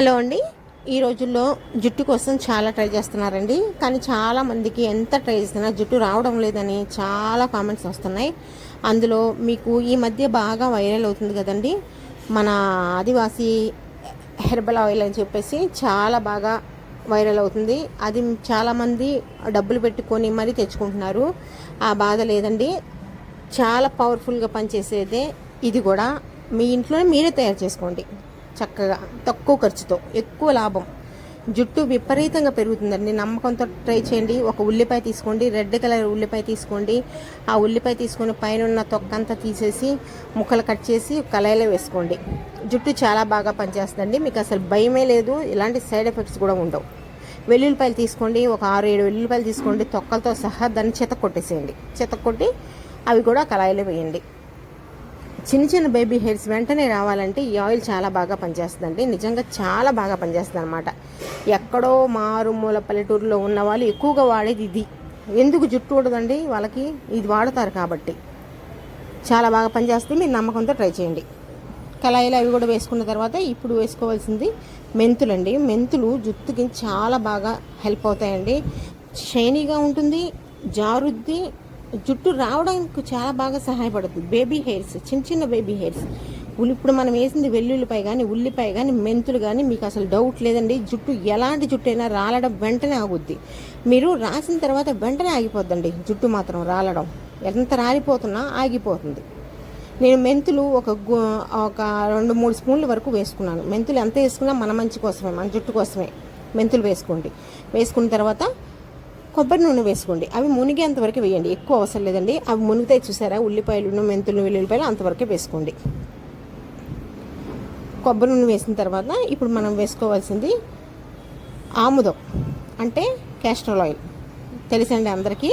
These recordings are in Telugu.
హలో అండి. ఈ రోజుల్లో జుట్టు కోసం చాలా ట్రై చేస్తున్నారండి. కానీ చాలా మందికి ఎంత ట్రై చేసినా జుట్టు రావడం లేదని చాలా కామెంట్స్ వస్తున్నాయి. అందులో మీకు ఈ మధ్య బాగా వైరల్ అవుతుంది కదండి. మన ఆదివాసీ హెర్బల్ ఆయిల్ అని చెప్పేసి చాలా బాగా వైరల్ అవుతుంది. అది చాలామంది డబ్బులు పెట్టుకొని మరీ తెచ్చుకుంటున్నారు. ఆ బాధ లేదండి. చాలా పవర్ఫుల్గా పనిచేసేదే ఇది కూడా. మీ ఇంట్లోనే మీరే తయారు చేసుకోండి. చక్కగా తక్కువ ఖర్చుతో ఎక్కువ లాభం. జుట్టు విపరీతంగా పెరుగుతుందండి. నమ్మకంతో ట్రై చేయండి. ఒక ఉల్లిపాయ తీసుకోండి. రెడ్ కలర్ ఉల్లిపాయ తీసుకోండి. ఆ ఉల్లిపాయ తీసుకొని పైన ఉన్న తొక్కంతా తీసేసి ముక్కలు కట్ చేసి కళాయిలో వేసుకోండి. జుట్టు చాలా బాగా పనిచేస్తుందండి. మీకు అసలు భయమే లేదు. ఇలాంటి సైడ్ ఎఫెక్ట్స్ కూడా ఉండవు. వెల్లుల్లిపాయలు తీసుకోండి. ఒక ఆరు ఏడు వెల్లుల్లిపాయలు తీసుకోండి. తొక్కలతో సహా దాన్ని చెత్త కొట్టేసేయండి చెత్త కొట్టి అవి కూడా కళాయిలో వేయండి. చిన్న చిన్న బేబీ హెయిర్స్ వెంటనే రావాలంటే ఈ ఆయిల్ చాలా బాగా పనిచేస్తుందండి. నిజంగా చాలా బాగా పనిచేస్తుంది అనమాట ఎక్కడో మారుమూల పల్లెటూరులో ఉన్న వాళ్ళు ఎక్కువగా వాడేది ఇది. ఎందుకు జుట్టు ఉండదండి వాళ్ళకి? ఇది వాడతారు కాబట్టి. చాలా బాగా పనిచేస్తుంది. మీరు నమ్మకంతో ట్రై చేయండి. కళాయిలు అవి కూడా వేసుకున్న తర్వాత ఇప్పుడు వేసుకోవాల్సింది మెంతులండి. మెంతులు జుట్టుకి చాలా బాగా హెల్ప్ అవుతాయండి. షైనీగా ఉంటుంది జారుద్ది జుట్టు రావడానికి చాలా బాగా సహాయపడుతుంది. బేబీ హెయిర్స్ చిన్న చిన్న బేబీ హెయిర్స్ ఉల్లి ఇప్పుడు మనం వేసింది వెల్లుల్లిపాయ కానీ ఉల్లిపాయ కానీ మెంతులు కానీ మీకు అసలు డౌట్ లేదండి. జుట్టు ఎలాంటి జుట్టు అయినా రాలడం వెంటనే ఆగుద్ది. మీరు రాసిన తర్వాత వెంటనే ఆగిపోద్దండి. జుట్టు మాత్రం రాలడం. ఎంత రాలిపోతున్నా ఆగిపోతుంది. నేను మెంతులు ఒక ఒక రెండు మూడు స్పూన్ల వరకు వేసుకున్నాను. మెంతులు ఎంత వేసుకున్నా మన మంచి కోసమే మన జుట్టు కోసమే. మెంతులు వేసుకోండి. వేసుకున్న తర్వాత కొబ్బరి నూనె వేసుకోండి. అవి మునిగే అంతవరకు వేయండి. ఎక్కువ అవసరం లేదండి. అవి మునిగితే చూసారా? ఉల్లిపాయలు మెంతులు వెల్లుల్లిపాయలు అంతవరకే వేసుకోండి. కొబ్బరి నూనె వేసిన తర్వాత ఇప్పుడు మనం వేసుకోవాల్సింది ఆముదం అంటే క్యాస్ట్రోల్ ఆయిల్ తెలుసండి అందరికీ?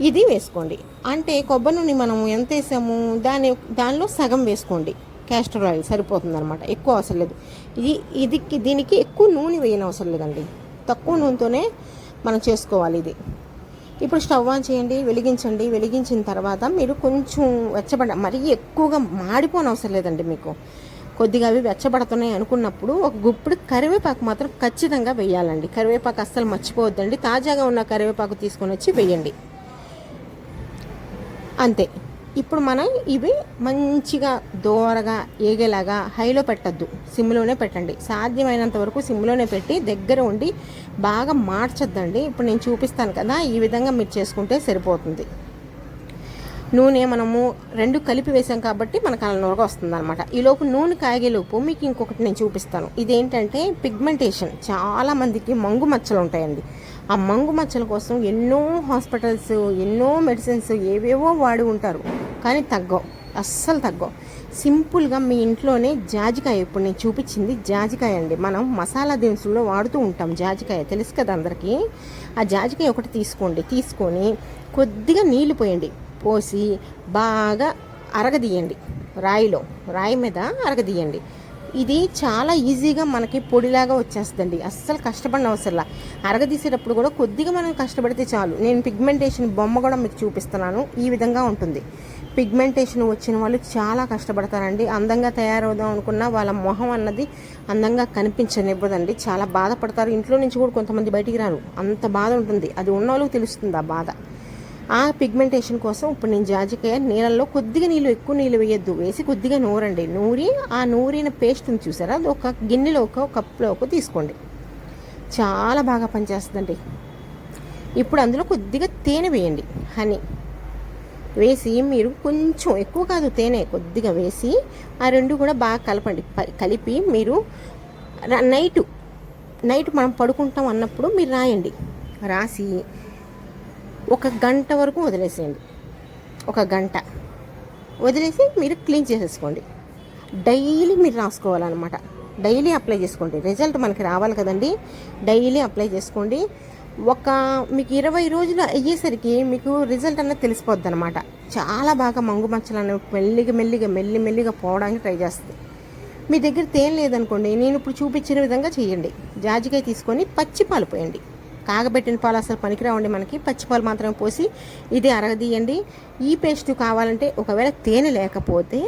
ఇది వేసుకోండి. అంటే కొబ్బరి నూనె మనం ఎంత వేసాము? దాని దానిలో సగం వేసుకోండి. క్యాస్టర్ ఆయిల్ సరిపోతుంది అనమాట ఎక్కువ అవసరం లేదు. ఇది ఇది దీనికి ఎక్కువ నూనె వేయని అవసరం లేదండి. తక్కువ నూనెతోనే మనం చేసుకోవాలి ఇది. ఇప్పుడు స్టవ్ ఆన్ చేయండి వెలిగించండి. వెలిగించిన తర్వాత మీరు కొంచెం వెచ్చబడ మరీ ఎక్కువగా మాడిపోని అవసరం లేదండి మీకు. కొద్దిగా అవి వెచ్చబడుతున్నాయి అనుకున్నప్పుడు ఒక గుప్పుడు కరివేపాకు మాత్రం ఖచ్చితంగా వేయాలండి. కరివేపాకు అస్సలు మర్చిపోవద్దండి. తాజాగా ఉన్న కరివేపాకు తీసుకొని వచ్చి వేయండి. అంతే. ఇప్పుడు మనం ఇవి మంచిగా దోరగా ఏగేలాగా హైలో పెట్టద్దు. సిమ్లోనే పెట్టండి. సాధ్యమైనంత వరకు సిమ్లోనే పెట్టి దగ్గర ఉండి బాగా మార్చొద్దండి. ఇప్పుడు నేను చూపిస్తాను కదా ఈ విధంగా మీరు చేసుకుంటే సరిపోతుంది. నూనె మనము రెండు కలిపి వేసాం కాబట్టి మనకు అలా నూరగా వస్తుంది అనమాట ఈలోపు నూనె కాగేలోపు మీకు ఇంకొకటి నేను చూపిస్తాను. ఇదేంటంటే పిగ్మెంటేషన్. చాలామందికి మంగు మచ్చలు ఉంటాయండి. ఆ మంగు మచ్చల కోసం ఎన్నో హాస్పిటల్స్ ఎన్నో మెడిసిన్స్ ఏవేవో వాడి ఉంటారు. కానీ తగ్గవు. అస్సలు తగ్గవు. సింపుల్గా మీ ఇంట్లోనే జాజికాయ ఇప్పుడు నేను చూపించింది జాజికాయ అండి. మనం మసాలా దినుసుల్లో వాడుతూ ఉంటాం జాజికాయ. తెలుసు కదా అందరికీ? ఆ జాజికాయ ఒకటి తీసుకోండి. తీసుకొని కొద్దిగా నీళ్ళు పోయండి. పోసి బాగా అరగదీయండి. రాయిలో. రాయి మీద అరగదీయండి. ఇది చాలా ఈజీగా మనకి పొడిలాగా వచ్చేస్తుందండి. అస్సలు కష్టపడిన అవసరంలా అరగదీసేటప్పుడు కూడా కొద్దిగా మనం కష్టపడితే చాలు. నేను పిగ్మెంటేషన్ బొమ్మ కూడా మీకు చూపిస్తున్నాను. ఈ విధంగా ఉంటుంది. పిగ్మెంటేషన్ వచ్చిన వాళ్ళు చాలా కష్టపడతారండి. అందంగా తయారవుదాం అనుకున్న వాళ్ళ మొహం అన్నది అందంగా కనిపించనివ్వదండి. చాలా బాధపడతారు. ఇంట్లో నుంచి కూడా కొంతమంది బయటికి రారు. అంత బాధ ఉంటుంది. అది ఉన్న వాళ్ళకి తెలుస్తుంది ఆ బాధ. ఆ పిగ్మెంటేషన్ కోసం ఇప్పుడు నేను జాజికాయ నీళ్ళల్లో కొద్దిగా నీళ్ళు ఎక్కువ నీళ్ళు వేయొద్దు. వేసి కొద్దిగా నూరండి. నూరి ఆ నూరిన పేస్ట్ని చూసారా? అది ఒక గిన్నెలో ఒక కప్పులో ఒక తీసుకోండి. చాలా బాగా పనిచేస్తుందండి. ఇప్పుడు అందులో కొద్దిగా తేనె వేయండి. హనీ. వేసి మీరు కొంచెం ఎక్కువ కాదు తేనె కొద్దిగా వేసి ఆ రెండు కూడా బాగా కలపండి. ప- కలిపి మీరు నైటు నైట్ మనం పడుకుంటాం అన్నప్పుడు మీరు రాయండి. రాసి ఒక గంట వరకు వదిలేసేయండి. ఒక గంట. వదిలేసి మీరు క్లీన్ చేసేసుకోండి. డైలీ మీరు రాసుకోవాలన్నమాట. డైలీ అప్లై చేసుకోండి. రిజల్ట్ మనకి రావాలి కదండి. డైలీ అప్లై చేసుకోండి. ఒక మీకు ఇరవై రోజులు అయ్యేసరికి మీకు రిజల్ట్ అన్నది తెలిసిపోద్ది అనమాట చాలా బాగా మంగు మచ్చలు అనేవి మెల్లిగా మెల్లిగా మెల్లి మెల్లిగా పోవడానికి ట్రై చేస్తుంది. మీ దగ్గర తేం లేదనుకోండి నేను ఇప్పుడు చూపించిన విధంగా చేయండి. జాజికాయ తీసుకొని పచ్చి పాలు పోయండి. కాగబెట్టిన పాలు అసలు పనికిరావండి మనకి. పచ్చిపాలు మాత్రమే పోసి ఇది అరగదీయండి. ఈ పేస్ట్ కావాలంటే ఒకవేళ తేనె లేకపోతే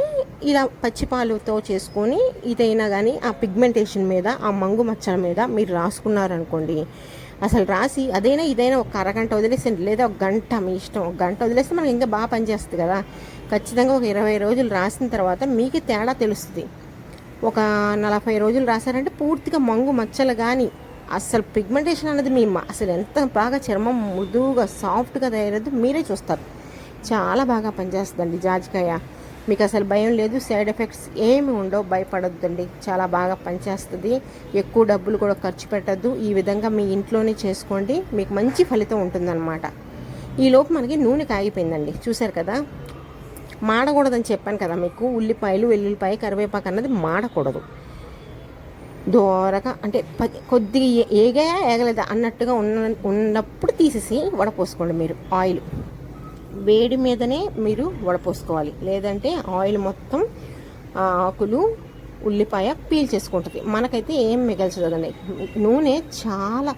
ఇలా పచ్చిపాలుతో చేసుకొని ఇదైనా కానీ ఆ పిగ్మెంటేషన్ మీద ఆ మంగు మచ్చల మీద మీరు రాసుకున్నారనుకోండి అసలు రాసి అదైనా ఇదైనా ఒక అరగంట వదిలేసండి లేదా ఒక గంట మీ ఇష్టం ఒక గంట వదిలేస్తే మనకి ఇంకా బాగా పనిచేస్తుంది కదా. ఖచ్చితంగా ఒక ఇరవై రోజులు రాసిన తర్వాత మీకు తేడా తెలుస్తుంది. ఒక నలభై రోజులు రాశారంటే పూర్తిగా మంగు మచ్చలు కానీ అసలు పిగ్మెంటేషన్ అనేది మీ అసలు ఎంత బాగా చర్మం మృదువుగా సాఫ్ట్గా తయారద్దు మీరే చూస్తారు. చాలా బాగా పనిచేస్తుందండి జాజికాయ. మీకు అసలు భయం లేదు సైడ్ ఎఫెక్ట్స్ ఏమి ఉండవు భయపడొద్దండి. చాలా బాగా పనిచేస్తుంది. ఎక్కువ డబ్బులు కూడా ఖర్చు పెట్టద్దు. ఈ విధంగా మీ ఇంట్లోనే చేసుకోండి. మీకు మంచి ఫలితం ఉంటుందన్నమాట. ఈ లోపు మనకి నూనె కాగిపోయిందండి. చూశారు కదా? మాడకూడదని చెప్పాను కదా మీకు? ఉల్లిపాయలు వెల్లుల్లిపాయ కరివేపాకు అన్నది మాడకూడదు. దోరగా అంటే కొద్దిగా ఏగా ఏగలేదా అన్నట్టుగా ఉన్న ఉన్నప్పుడు తీసేసి వడపోసుకోండి మీరు ఆయిల్. వేడి మీదనే మీరు వడపోసుకోవాలి. లేదంటే ఆయిల్ మొత్తం ఆకులు ఉల్లిపాయ పీల్ చేసుకుంటుంది మనకైతే ఏం మిగల్చదండి. నూనె చాలా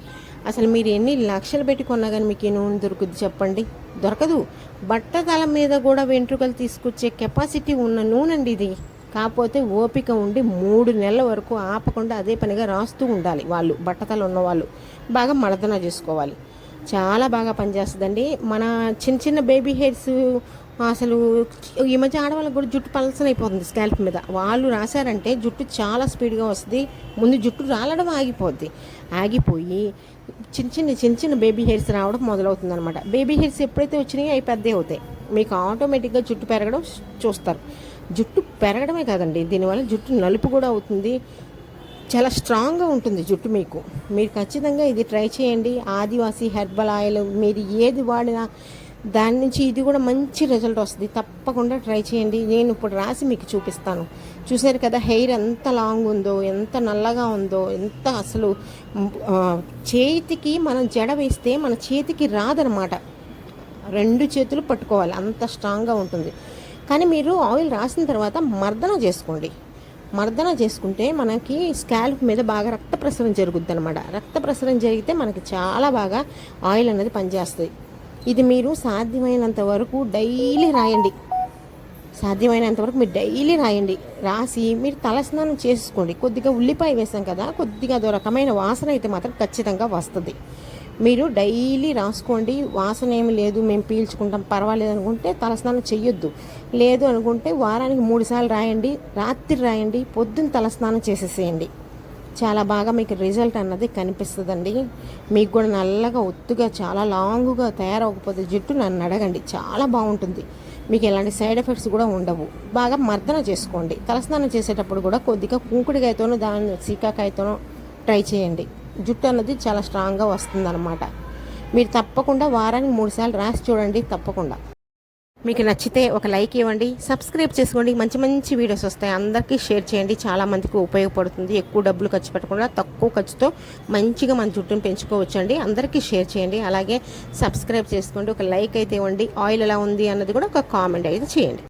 అసలు మీరు ఎన్ని లక్షలు పెట్టుకున్నా కానీ మీకు ఈ నూనె దొరుకుద్ది చెప్పండి. దొరకదు. బట్టతల మీద కూడా వెంట్రుకలు తీసుకొచ్చే కెపాసిటీ ఉన్న నూనె అండి ఇది. కాకపోతే ఓపిక ఉండి మూడు నెలల వరకు ఆపకుండా అదే పనిగా రాస్తూ ఉండాలి వాళ్ళు బట్టతలు ఉన్నవాళ్ళు. బాగా మడతన చేసుకోవాలి. చాలా బాగా పనిచేస్తుందండి. మన చిన్న చిన్న బేబీ హెయిర్స్ అసలు ఈ మధ్య ఆడవాళ్ళకి కూడా జుట్టు పలసన అయిపోతుంది స్కాల్ప్ మీద. వాళ్ళు రాశారంటే జుట్టు చాలా స్పీడ్గా వస్తుంది. ముందు జుట్టు రాలడం ఆగిపోద్ది. ఆగిపోయి చిన్న చిన్న చిన్న చిన్న బేబీ హెయిర్స్ రావడం మొదలవుతుంది అనమాట బేబీ హెయిర్స్ ఎప్పుడైతే వచ్చినాయో అవి పెద్దవి అవుతాయి. మీకు ఆటోమేటిక్గా జుట్టు పెరగడం చూస్తారు. జుట్టు పెరగడమే కాదండి. దీనివల్ల జుట్టు నలుపు కూడా అవుతుంది. చాలా స్ట్రాంగ్గా ఉంటుంది జుట్టు మీకు. మీరు ఖచ్చితంగా ఇది ట్రై చేయండి. ఆదివాసీ హెర్బల్ ఆయిల్ మీరు ఏది వాడినా దాని నుంచి ఇది కూడా మంచి రిజల్ట్ వస్తుంది. తప్పకుండా ట్రై చేయండి. నేను ఇప్పుడు రాసి మీకు చూపిస్తాను. చూసారు కదా హెయిర్ ఎంత లాంగ్ ఉందో ఎంత నల్లగా ఉందో ఎంత అసలు చేతికి మనం జడ వేస్తే మన చేతికి రాదనమాట రెండు చేతులు పట్టుకోవాలి. అంత స్ట్రాంగ్గా ఉంటుంది. కానీ మీరు ఆయిల్ రాసిన తర్వాత మర్దన చేసుకోండి. మర్దన చేసుకుంటే మనకి స్కాల్ప్ మీద బాగా రక్త ప్రసరణ జరుగుద్ది అనమాట రక్త ప్రసరణ జరిగితే మనకి చాలా బాగా ఆయిల్ అనేది పనిచేస్తుంది. ఇది మీరు సాధ్యమైనంత వరకు డైలీ రాయండి. సాధ్యమైనంత వరకు మీరు డైలీ రాయండి. రాసి మీరు తలస్నానం చేసుకోండి. కొద్దిగా ఉల్లిపాయ వేసాం కదా కొద్దిగా అదో రకమైన వాసన అయితే మాత్రం ఖచ్చితంగా వస్తుంది. మీరు డైలీ రాసుకోండి వాసన ఏమి లేదు మేము పీల్చుకుంటాం పర్వాలేదు అనుకుంటే తలస్నానం చేయొద్దు లేదు అనుకుంటే వారానికి మూడుసార్లు రాయండి రాత్రి రాయండి పొద్దున్న తలస్నానం చేసేసేయండి. చాలా బాగా మీకు రిజల్ట్ అన్నది కనిపిస్తుందండి. మీకు కూడా నల్లగా ఒత్తుగా చాలా లాంగ్గా తయారవకపోతే జుట్టు నన్ను అడగండి. చాలా బాగుంటుంది. మీకు ఎలాంటి సైడ్ ఎఫెక్ట్స్ కూడా ఉండవు. బాగా మర్దన చేసుకోండి. తలస్నానం చేసేటప్పుడు కూడా కొద్దిగా కుంకుడికాయతోనో దాని సీకాకాయతోనో ట్రై చేయండి. జుట్టు అన్నది చాలా స్ట్రాంగ్గా వస్తుందన్నమాట. మీరు తప్పకుండా వారానికి మూడు సార్లు రాసి చూడండి తప్పకుండా. మీకు నచ్చితే ఒక లైక్ ఇవ్వండి సబ్స్క్రైబ్ చేసుకోండి. మంచి మంచి వీడియోస్ వస్తాయి. అందరికీ షేర్ చేయండి. చాలా మందికి ఉపయోగపడుతుంది. ఎక్కువ డబ్బులు ఖర్చు పెట్టకుండా తక్కువ ఖర్చుతో మంచిగా మన జుట్టును పెంచుకోవచ్చండి. అందరికీ షేర్ చేయండి. అలాగే సబ్స్క్రైబ్ చేసుకోండి. ఒక లైక్ అయితే ఇవ్వండి. ఆయిల్ ఎలా ఉంది అన్నది కూడా ఒక కామెంట్ అయితే చేయండి.